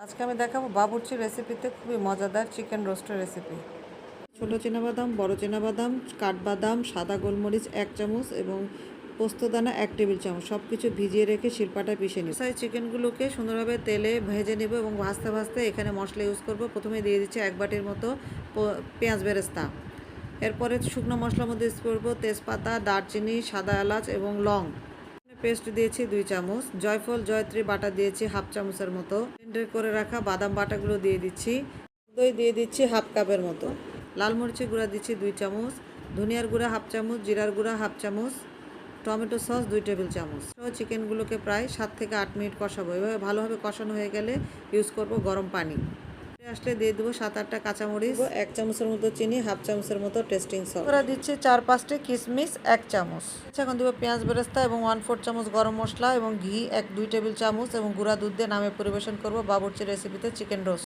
আজকে আমি দেখাবো বাবুর্চি রেসিপিতে খুবই মজাদার চিকেন রোস্টের রেসিপি ছোটো বাদাম বড় বাদাম কাঠবাদাম সাদা গোলমরিচ এক চামচ এবং পোস্তদানা এক টেবিল চামচ। সব কিছু ভিজিয়ে রেখে শিল্পাটা পিষে নিই সাই চিকেনগুলোকে সুন্দরভাবে তেলে ভেজে নেব এবং ভাজতে ভাজতে এখানে মশলা ইউজ করব। প্রথমে দিয়ে দিচ্ছি এক বাটির মতো পেঁয়াজ বেরেস্তা। এরপরে শুকনো মশলার মধ্যে ইউজ করব তেজপাতা দারচিনি সাদা এলাচ এবং লং। পেস্ট দিয়েছি দুই চামচ, জয়ফল, জয়ত্রী বাটা দিয়েছি হাফ চামচের মতো। ব্লেন্ডার করে রাখা বাদাম বাটাগুলো দিয়ে দিচ্ছি। দই দিয়ে দিচ্ছি হাফ কাপের মতো। লাল মরিচের গুঁড়া দিচ্ছি দুই চামচ, ধনিয়ার গুঁড়া হাফ চামচ, জিরার গুঁড়া হাফ চামচ, টমেটো সস দুই টেবিল চামচ। চিকেনগুলোকে প্রায় সাত থেকে আট মিনিট কষাবো। এভাবে ভালোভাবে কষানো হয়ে গেলে ইউজ করব গরম পানি। আসলে দিয়ে দেবো সাত আটটা কাঁচামরিচ। এক চামচের মতো চিনি হাফ চামচের মতো টেস্টিং সস ওরা দিচ্ছে চার পাঁচটি কিশমিশ এক চামচ। আচ্ছা, এখন দেবো পেঁয়াজ বেরেস্তা এবং ওয়ান ফোর চামচ গরম মশলা এবং ঘি এক দুই টেবিল চামচ এবং গুঁড়া দুধ দিয়ে নামে পরিবেশন করব বাবুর্চি রেসিপিতে চিকেন রোস্ট